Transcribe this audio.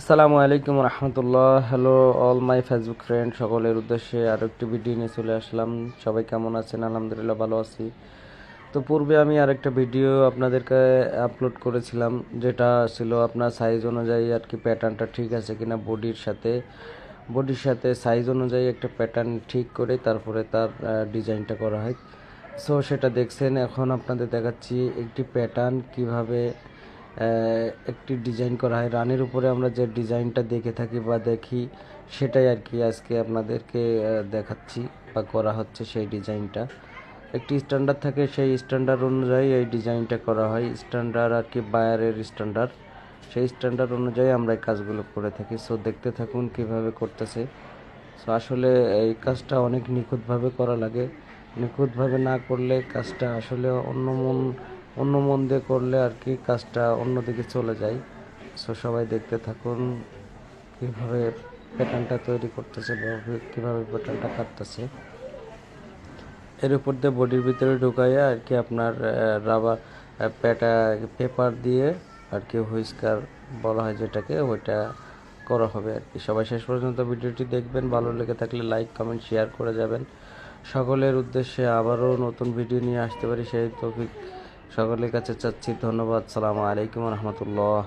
আসসালামু আলাইকুম রহমতুল্লাহ। Hello all my Facebook friend সকলের উদ্দেশ্যে আরও একটি ভিডিও নিয়ে চলে আসলাম। সবাই কেমন আছেন? আলহামদুলিল্লাহ ভালো আছি। তো পূর্বে আমি আরেকটা ভিডিও আপনাদেরকে আপলোড করেছিলাম, যেটা ছিল আপনার সাইজ অনুযায়ী আর কি প্যাটার্নটা ঠিক আছে কিনা বডির সাথে। বডির সাথে সাইজ অনুযায়ী একটা প্যাটার্ন ঠিক করে তারপরে তার ডিজাইনটা করা হয়। সো সেটা দেখছেন, এখন আপনাদের দেখাচ্ছি একটি প্যাটার্ন কীভাবে একটি ডিজাইন করা হয়। রানের উপরে আমরা যে ডিজাইনটা দেখে থাকি বা দেখি, সেটাই আর কি আজকে আপনাদেরকে দেখাচ্ছি বা করা হচ্ছে সেই ডিজাইনটা একটি স্ট্যান্ডার্ড থাকে, সেই স্ট্যান্ডার্ড অনুযায়ী এই ডিজাইনটা করা হয়। স্ট্যান্ডার্ড আর কি বায়ারের স্ট্যান্ডার্ড সেই স্ট্যান্ডার্ড অনুযায়ী আমরা এই কাজগুলো করে থাকি। সো দেখতে থাকুন কীভাবে করতেছে। সো আসলে এই কাজটা অনেক নিখুঁতভাবে করা লাগে। নিখুঁতভাবে না করলে কাজটা আসলে অন্য মন অন্য মন দিয়ে করলে আর কি কাজটা অন্যদিকে চলে যায়। সো সবাই দেখতে থাকুন কীভাবে প্যাটার্নটা তৈরি করতেছে বা কীভাবে প্যাটার্নটা কাটতেছে। এর উপর দিয়ে বডির ভিতরে ঢুকাইয়া আর কি আপনার রাবার প্যাটা পেপার দিয়ে আর কি হুইস্কার বলা হয় যেটাকে, ওইটা করা হবে আর কি। সবাই শেষ পর্যন্ত ভিডিওটি দেখবেন। ভালো লেগে থাকলে লাইক কমেন্ট শেয়ার করে যাবেন। সকলের উদ্দেশ্যে আবারও নতুন ভিডিও নিয়ে আসতে পারি। সেই তৌফিক সকলের কাছে চাচ্ছি ধন্যবাদ সালামু আলাইকুম রহমতুল্লাহ।